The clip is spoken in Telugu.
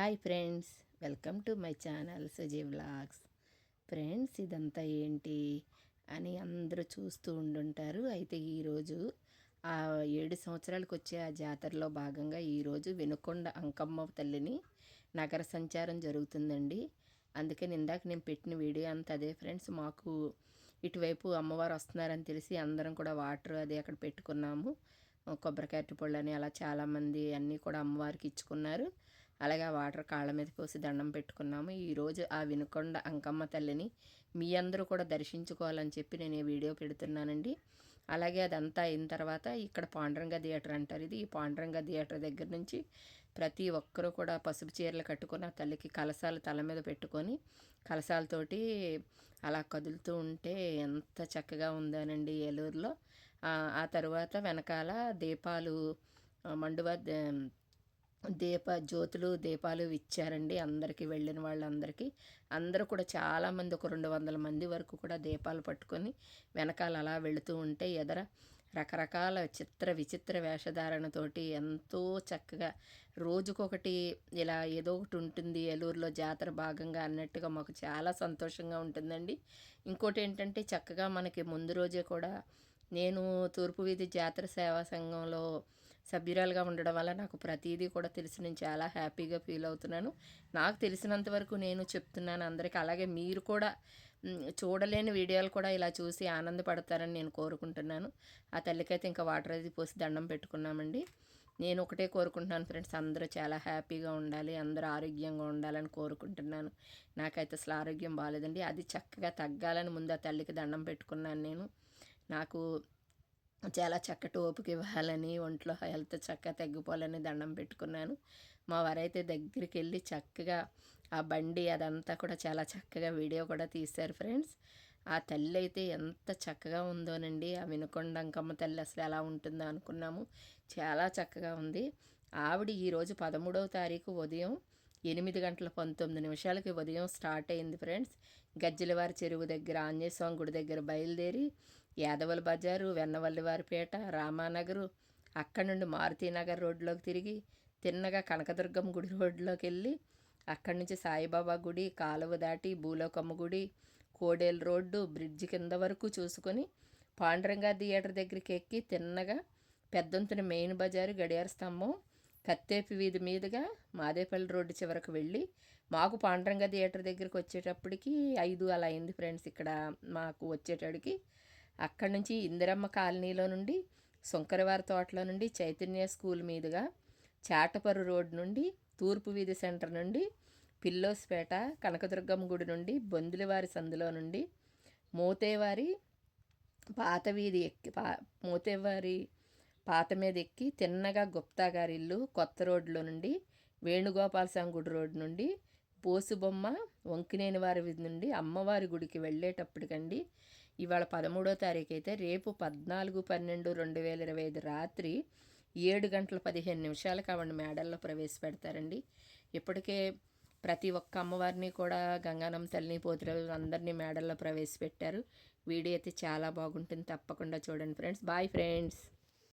Hi friends welcome to my channel Suji vlogs. Friends ఇదంతా ఏంటి అని అందరూ చూస్తూ ఉండుంటారు. అయితే ఈరోజు ఆ ఏడు సంవత్సరాలకు వచ్చే ఆ జాతరలో భాగంగా ఈరోజు వెనుకొండ అంకమ్మ తల్లిని నగర సంచారం జరుగుతుందండి. అందుకని ఇందాక నేను పెట్టిన వీడియో అంతా అదే ఫ్రెండ్స్. మాకు ఇటువైపు అమ్మవారు వస్తున్నారని తెలిసి అందరం కూడా వాటర్ అది అక్కడ పెట్టుకున్నాము. కొబ్బరికాయ పళ్ళు అని అలా చాలామంది అన్నీ కూడా అమ్మవారికి ఇచ్చుకున్నారు. అలాగే ఆ వాటర్ కాళ్ళ మీద పోసి దండం పెట్టుకున్నాము. ఈరోజు ఆ వినుకొండ అంకమ్మ తల్లిని మీ అందరూ కూడా దర్శించుకోవాలని చెప్పి నేను ఈ వీడియో పెడుతున్నానండి. అలాగే అదంతా అయిన తర్వాత ఇక్కడ పాండురంగ థియేటర్ అంటారు ఇది. ఈ పాండురంగ థియేటర్ దగ్గర నుంచి ప్రతి ఒక్కరూ కూడా పసుపు చీరలు కట్టుకొని ఆ తల్లికి కలసాలు తల మీద పెట్టుకొని కలసాలతోటి అలా కదులుతూ ఉంటే ఎంత చక్కగా ఉందనండి ఏలూరులో. ఆ తర్వాత వెనకాల దీపాలు మండువ దీప జ్యోతులు దీపాలు ఇచ్చారండి అందరికీ వెళ్ళిన వాళ్ళందరికీ. అందరూ కూడా చాలామంది ఒక రెండు వందల మంది వరకు కూడా దీపాలు పట్టుకొని వెనకాల అలా వెళుతూ ఉంటే ఎదర రకరకాల చిత్ర విచిత్ర వేషధారణతోటి ఎంతో చక్కగా రోజుకొకటి ఇలా ఏదో ఒకటి ఉంటుంది ఏలూరులో జాతర భాగంగా అన్నట్టుగా మాకు చాలా సంతోషంగా ఉంటుందండి. ఇంకోటి ఏంటంటే చక్కగా మనకి ముందు రోజే కూడా నేను తూర్పు వీధి జాతర సేవా సంఘంలో సభ్యురాలుగా ఉండడం వల్ల నాకు ప్రతిదీ కూడా తెలిసి. నేను చాలా హ్యాపీగా ఫీల్ అవుతున్నాను. నాకు తెలిసినంత వరకు నేను చెప్తున్నాను అందరికీ. అలాగే మీరు కూడా చూడలేని వీడియోలు కూడా ఇలా చూసి ఆనందపడతారని నేను కోరుకుంటున్నాను. ఆ తల్లికైతే ఇంకా వాటర్ అది పోసి దండం పెట్టుకున్నామండి. నేను ఒకటే కోరుకుంటున్నాను ఫ్రెండ్స్ అందరూ చాలా హ్యాపీగా ఉండాలి అందరూ ఆరోగ్యంగా ఉండాలని కోరుకుంటున్నాను. నాకైతే అసలు ఆరోగ్యం బాగాలేదండి అది చక్కగా తగ్గాలని ముందు ఆ తల్లికి దండం పెట్టుకున్నాను నేను. నాకు చాలా చక్కటి ఓపిక ఇవ్వాలని ఒంట్లో హెల్త్ చక్కగా తగ్గిపోవాలని దండం పెట్టుకున్నాను. మా వారైతే దగ్గరికి వెళ్ళి చక్కగా ఆ బండి అదంతా కూడా చాలా చక్కగా వీడియో కూడా తీశారు ఫ్రెండ్స్. ఆ తల్లి అయితే ఎంత చక్కగా ఉందోనండి. ఆ వినుకొండంకమ్మ తల్లి అసలు ఎలా ఉంటుందో అనుకున్నాము. చాలా చక్కగా ఉంది. ఆవిడ ఈరోజు పదమూడవ తారీఖు ఉదయం ఎనిమిది గంటల పంతొమ్మిది నిమిషాలకి ఉదయం స్టార్ట్ అయింది ఫ్రెండ్స్. గజ్జలవారి చెరువు దగ్గర ఆంజనేయ స్వామి గుడి దగ్గర బయలుదేరి యాదవల బజారు వెన్నవల్లివారిపేట రామానగరు అక్కడ నుండి మారుతీనగర్ రోడ్లోకి తిరిగి తిన్నగా కనకదుర్గం గుడి రోడ్లోకి వెళ్ళి అక్కడి నుంచి సాయిబాబా గుడి కాలువ దాటి భూలోకమ్మ గుడి కోడేలు రోడ్డు బ్రిడ్జ్ కింద వరకు చూసుకొని పాండురంగ థియేటర్ దగ్గరికి ఎక్కి తిన్నగా పెద్దంతుని మెయిన్ బజారు గడియార స్తంభం కత్తేపి వీధి మీదుగా మాదేపల్లి రోడ్డు చివరకు వెళ్ళి మాకు పాండురంగ థియేటర్ దగ్గరికి వచ్చేటప్పటికి ఐదు అలా అయింది ఫ్రెండ్స్. ఇక్కడ మాకు వచ్చేటడికి అక్కడి నుంచి ఇందిరమ్మ కాలనీలో నుండి సుంకరవారి తోటలో నుండి చైతన్య స్కూల్ మీదుగా చాటపరు రోడ్ నుండి తూర్పు వీధి సెంటర్ నుండి పిల్లోస్పేట కనకదుర్గమ్మ గుడి నుండి బొందులవారి సందులో నుండి మోతేవారి పాత వీధి ఎక్కి పా మోతేవారి పాత మీద ఎక్కి తిన్నగా గుప్తా గారి ఇల్లు కొత్త రోడ్లో నుండి వేణుగోపాల స్వామి గుడి రోడ్ నుండి పోసుబొమ్మ వంకినేని వారి నుండి అమ్మవారి గుడికి వెళ్ళేటప్పటికండి ఇవాళ పదమూడో తారీఖు అయితే రేపు పద్నాలుగు పన్నెండు రెండు వేల ఇరవై ఐదు రాత్రి ఏడు గంటల పదిహేను నిమిషాలకు ఆవిడ మేడల్లో ప్రవేశపెడతారండి. ఇప్పటికే ప్రతి ఒక్క అమ్మవారిని కూడా గంగానమ్మ తల్లిని పోతురాలు అందరినీ మేడల్లో ప్రవేశపెట్టారు. వీడియో అయితే చాలా బాగుంటుంది. తప్పకుండా చూడండి ఫ్రెండ్స్. Bye friends.